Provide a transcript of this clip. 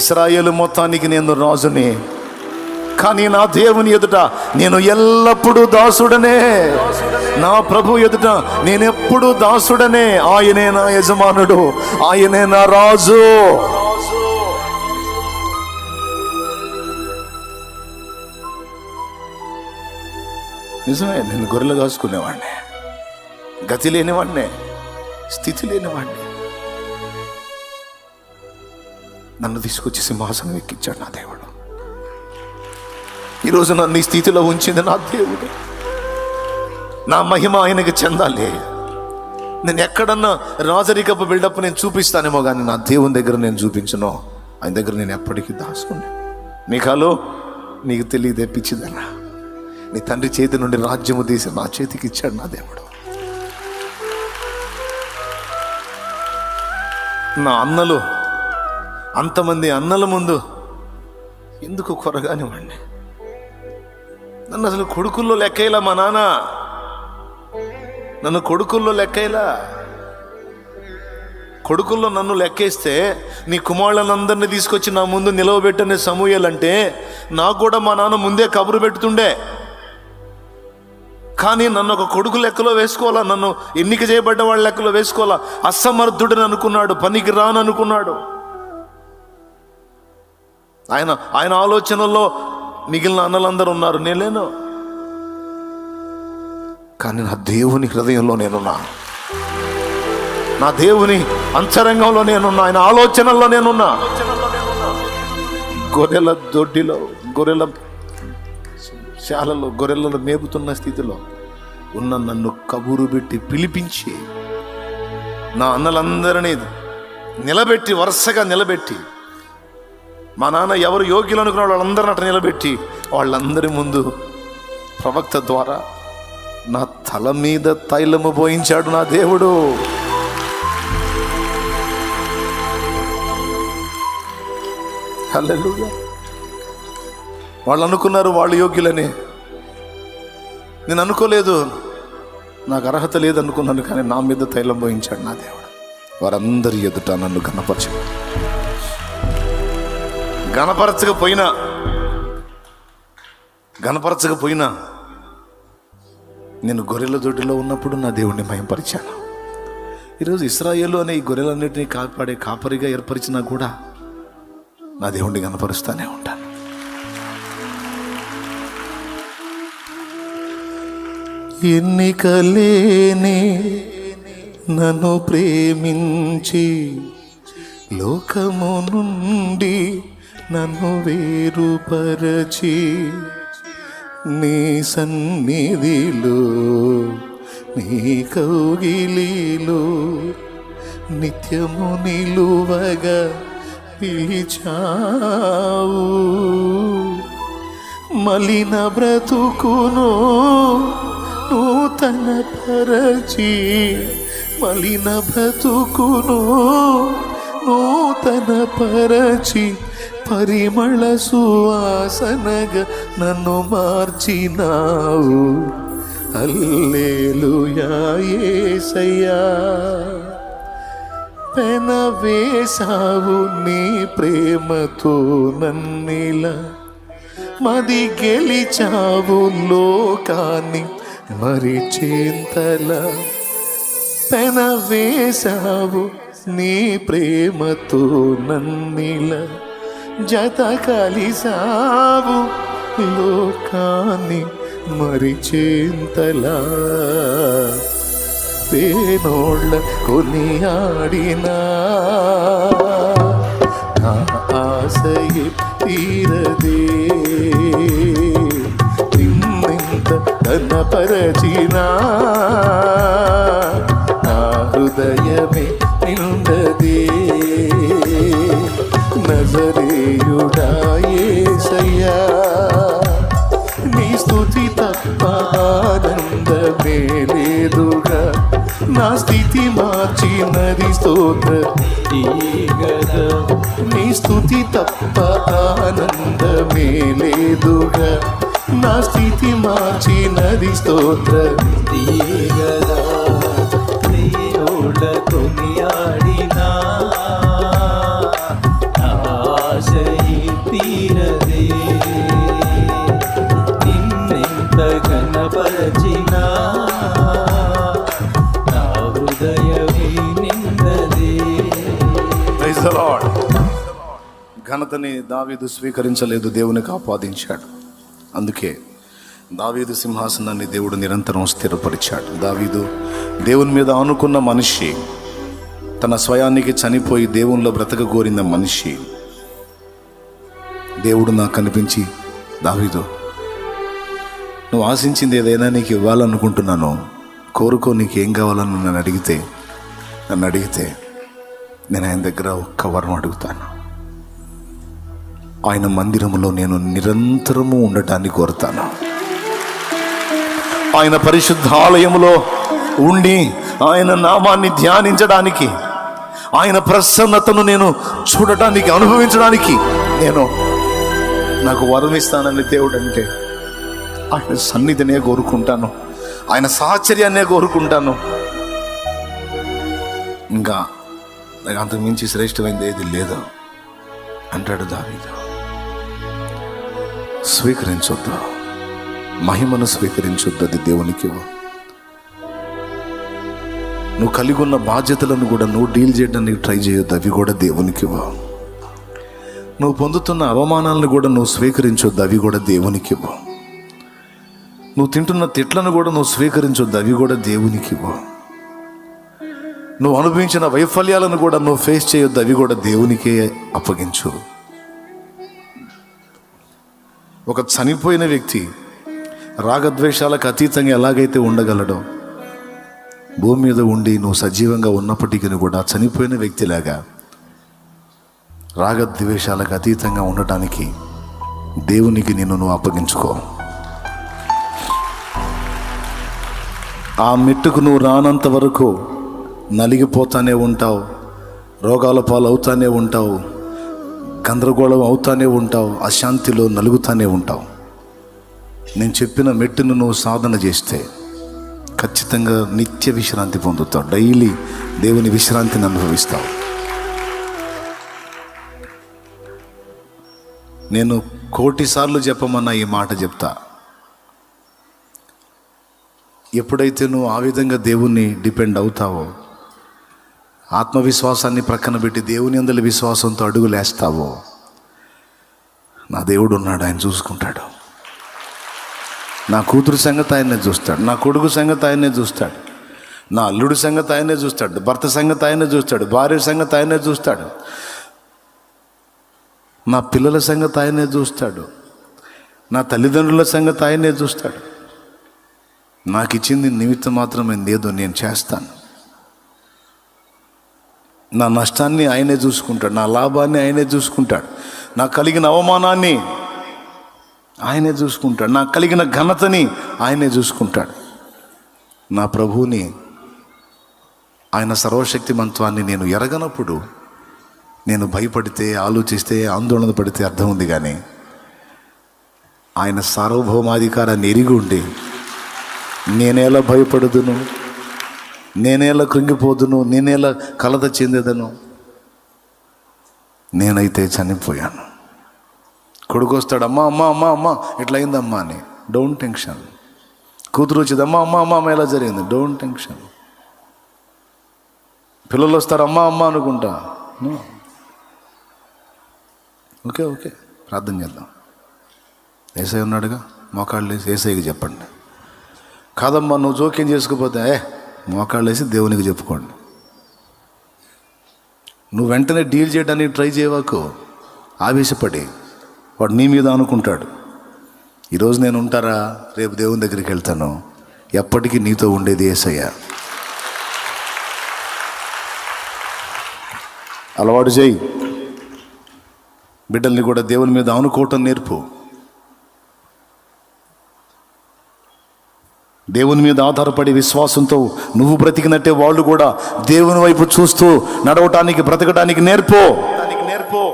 Israel మొత్తానికి నేను రాజుని. కానీ నా దేవుని ఎదుట నేను ఎల్లప్పుడూ దాసుడనే. నా ప్రభు ఎదుట నేనెప్పుడు దాసుడనే. ఆయనే నా యజమానుడు ఆయనే నా రాజు. నిజమే నేను గొర్రెలు కాసుకునేవాడిని. గతి లేనివాడినే స్థితి లేనివాడిని. నన్ను తీసుకొచ్చి సింహాసనం ఎక్కించాడు నా దేవుడు. ఈరోజు నన్ను ఈ స్థితిలో ఉంచింది నా దేవుడు. నా మహిమ ఆయనకి చెందాలి. నేను ఎక్కడన్నా రాజరికపు బిల్డప్ నేను చూపిస్తానేమో కానీ నా దేవుని దగ్గర నేను చూపించను. ఆయన దగ్గర నేను ఎప్పటికీ దాచుకుని మీకాలో నీకు తెలియదే పిచ్చిదన్నా. నీ తండ్రి చేతి నుండి రాజ్యము తీసి నా చేతికి ఇచ్చాడు నా దేవుడు. నా అన్నలు అంతమంది అన్నల ముందు ఎందుకు కొరగానివ్వండి నన్ను అసలు కొడుకుల్లో లెక్కయ్యలా మా నాన్న? నన్ను కొడుకుల్లో లెక్కయ్యలా కొడుకుల్లో నన్ను లెక్కేస్తే నీ కుమారులందరినీ తీసుకొచ్చి నా ముందు నిలవబెట్టనే సమూహాలంటే నాకు కూడా మా నాన్న ముందే కబురు పెడుతుండే కానీ నన్ను ఒక కొడుకు లెక్కలో వేసుకోవాలా? నన్ను ఎన్నిక చేయబడ్డ వాళ్ళ లెక్కలో వేసుకోవాలా? అసమర్థుడని అనుకున్నాడు పనికి రాననుకున్నాడు ఆయన ఆయన ఆలోచనల్లో మిగిలిన అన్నలందరూ ఉన్నారు. నేను లేను కానీ నా దేవుని హృదయంలో నేనున్నా. నా దేవుని అంతరంగంలో నేనున్నా. ఆయన ఆలోచనల్లో నేనున్నా. గొర్రెల దొడ్డిలో గొర్రెల శాలలో గొర్రెలను మేపుతున్న స్థితిలో ఉన్న నన్ను కబురు పెట్టి పిలిపించి నా అన్నలందరినీ నిలబెట్టి వరుసగా నిలబెట్టి మా నాన్న ఎవరు యోగ్యులు అనుకున్న వాళ్ళందరిని అట నిలబెట్టి వాళ్ళందరి ముందు ప్రవక్త ద్వారా నా తల మీద తైలము పోయించాడు నా దేవుడు. హల్లెలూయా. వాళ్ళు అనుకున్నారు వాళ్ళు యోగ్యులని. నేను అనుకోలేదు నాకు అర్హత లేదు అనుకున్నాను కానీ నా మీద తైలం పోయించాడు నా దేవుడు. వారందరి ఎదుట నన్ను కనపరిచాడు గణపరచకపోయినా గణపరచకపోయినా నేను గొర్రెల దొడ్డిలో ఉన్నప్పుడు నా దేవుణ్ణి మయంపరిచాను ఈరోజు ఇస్రాయేల్ అనే ఈ గొర్రెలన్నింటినీ కాపాడే కాపరిగా ఏర్పరిచినా కూడా నా దేవుణ్ణి గణపరుస్తానే ఉంటాను. ఎన్నికలేని నన్ను ప్రేమించి లోకము నుండి నన్ను వేరుపరచి నీ సన్నిధిలో నీ కౌగిలిలో నిత్యము నిలువగా పిలిచావు మలిన బ్రతుకును నూతన పరచి మలిన బ్రతుకును నూతన పరచి పరిమళ సువాసనగా నన్ను మార్చినావు. అల్లేలుయా యేసయ్యా నీ ప్రేమతో నన్నిలా. మది గెలిచావు లోకాన్ని మరి చింతల పెనవేశావు నీ ప్రేమతో నన్నిలా. జత కలిసావు లోకాన్ని మరి చింతలా పేనోళ్ళ కొనియాడినా. నా ఆశయే తీరదే. నిన్నింత ఘనపరచినా నా హృదయమే నిండదే. స్థుతి తప్ప ఆనందమే లేదుగా. నా స్థితి మార్చినది స్తోత్ర. తీగదా నీ స్థుతి తప్ప ఆనందమే లేదుగా. నా స్థితి మార్చినది స్తోత్ర. తీగదా ఘనతని దావీదు స్వీకరించలేదు దేవునికి ఆపాదించాడు అందుకే దావీదు సింహాసనాన్ని దేవుడు నిరంతరం స్థిరపరిచాడు. దావీదు దేవుని మీద ఆనుకున్న మనిషి తన స్వయానికి చనిపోయి దేవునిలో బ్రతకగోరిన మనిషి. దేవుడు నాకు కనిపించి దావీదు నువ్వు ఆశించింది ఏదైనా నీకు ఇవ్వాలనుకుంటున్నాను. కోరుకో నీకు ఏం కావాలని నన్ను అడిగితే నన్ను అడిగితే నేను ఆయన దగ్గర ఒక్క వరం అడుగుతాను. ఆయన మందిరంలో నేను నిరంతరము ఉండటాన్ని కోరుతాను. ఆయన పరిశుద్ధాలయంలో ఉండి ఆయన నామాన్ని ధ్యానించడానికి ఆయన ప్రసన్నతను నేను చూడటానికి అనుభవించడానికి నేను నాకు వరం ఇస్తానని దేవుడు అంటే ఆయన సన్నిధినే కోరుకుంటాను. ఆయన సాహచర్యాన్నే కోరుకుంటాను. ఇంకా నాకు అంతకు మించి శ్రేష్టమైనది ఏది లేదు అంటాడు దావీదు. స్వీకరించొద్దు. మహిమను స్వీకరించొద్దు అది దేవునికి నువ్వు కలిగి ఉన్న బాధ్యతలను కూడా నువ్వు డీల్ చేయడానికి ట్రై చేయొద్దు. అవి కూడా దేవునికి నువ్వు పొందుతున్న అవమానాలను కూడా నువ్వు స్వీకరించొద్దు. అవి కూడా దేవునికి నువ్వు తింటున్న తిట్లను కూడా నువ్వు స్వీకరించొద్దు. అవి కూడా దేవునికి నువ్వు అనుభవించిన వైఫల్యాలను కూడా నువ్వు ఫేస్ చేయొద్దు. అవి కూడా దేవునికే అప్పగించు. ఒక చనిపోయిన వ్యక్తి రాగద్వేషాలకు అతీతంగా ఎలాగైతే ఉండగలడో భూమి మీద ఉండి నువ్వు సజీవంగా ఉన్నప్పటికీ కూడా చనిపోయిన వ్యక్తిలాగా రాగద్వేషాలకు అతీతంగా ఉండటానికి దేవునికి నిన్ను నువ్వు అప్పగించుకో. ఆ మెట్టుకు నువ్వు రానంత వరకు నలిగిపోతానే ఉంటావు రోగాల పాలు అవుతానే ఉంటావు గందరగోళం అవుతానే ఉంటావు అశాంతిలో నలుగుతానే ఉంటావు. నేను చెప్పిన మెట్టును నువ్వు సాధన చేస్తే ఖచ్చితంగా నిత్య విశ్రాంతి పొందుతావు. డైలీ దేవుని విశ్రాంతిని అనుభవిస్తావు. నేను కోటిసార్లు చెప్పమన్నా ఈ మాట చెప్తా. ఎప్పుడైతే నువ్వు ఆ విధంగా దేవుణ్ణి డిపెండ్ అవుతావో ఆత్మవిశ్వాసాన్ని ప్రక్కన పెట్టి దేవుని అందరి విశ్వాసంతో అడుగులేస్తావో నా దేవుడు ఉన్నాడు ఆయన చూసుకుంటాడు. నా కూతురు సంగతి ఆయన్నే చూస్తాడు నా కొడుకు సంగతి ఆయన్నే చూస్తాడు నా అల్లుడు సంగతి ఆయనే చూస్తాడు భర్త సంగతి ఆయనే చూస్తాడు భార్య సంగతి ఆయనే చూస్తాడు నా పిల్లల సంగతి ఆయనే చూస్తాడు నా తల్లిదండ్రుల సంగతి ఆయనే చూస్తాడు. నాకు ఇచ్చింది నిమిత్తం మాత్రమే ఏదో నేను చేస్తాను. నా నష్టాన్ని ఆయనే చూసుకుంటాడు నా లాభాన్ని ఆయనే చూసుకుంటాడు నాకు కలిగిన అవమానాన్ని ఆయనే చూసుకుంటాడు నాకు కలిగిన ఘనతని ఆయనే చూసుకుంటాడు. నా ప్రభువుని ఆయన సర్వశక్తిమంత్వాన్ని నేను ఎరగనప్పుడు నేను భయపడితే ఆలోచిస్తే ఆందోళన పడితే అర్థం ఉంది కానీ ఆయన సార్వభౌమాధికారాన్ని ఎరిగి ఉండి నేనేలా భయపడుదును? నేనేలా కృంగిపోదును నేనేలా కలత చెందేదను. నేనైతే చనిపోయాను. కొడుకు వస్తాడు అమ్మా అమ్మా అమ్మా అమ్మా ఇట్లా అయిందమ్మా అని. Don't tension. కూతురు వచ్చింది అమ్మా అమ్మా అమ్మా అమ్మ ఎలా జరిగింది? Don't tension. పిల్లలు వస్తారు అమ్మా అమ్మా అనుకుంటా ఓకే ఓకే. ప్రార్థన చేద్దాం. ఏసై ఉన్నాడుగా? మోకాళ్ళు వేసి ఏసైకి చెప్పండి. కాదమ్మా నువ్వు జోక్యం చేసుకుపోతే ఏ మోకాళ్ళు వేసి దేవునికి చెప్పుకోండి. నువ్వు వెంటనే డీల్ చేయడానికి ట్రై చేయవాకు. ఆవేశపడి. వాడు నీ మీద అనుకుంటాడు. ఈరోజు నేను ఉంటారా? రేపు దేవుని దగ్గరికి వెళ్తాను. ఎప్పటికీ నీతో ఉండేది ఏసయ్య. అలవాటు చేయి. బిడ్డల్ని కూడా దేవుని మీద అనుకోవటం నేర్పు. దేవుని మీద ఆధారపడి విశ్వాసంతో నువ్వు బ్రతికినట్టే వాళ్ళు కూడా దేవుని వైపు చూస్తూ నడవటానికి బ్రతకటానికి నేర్పో. నేర్పో.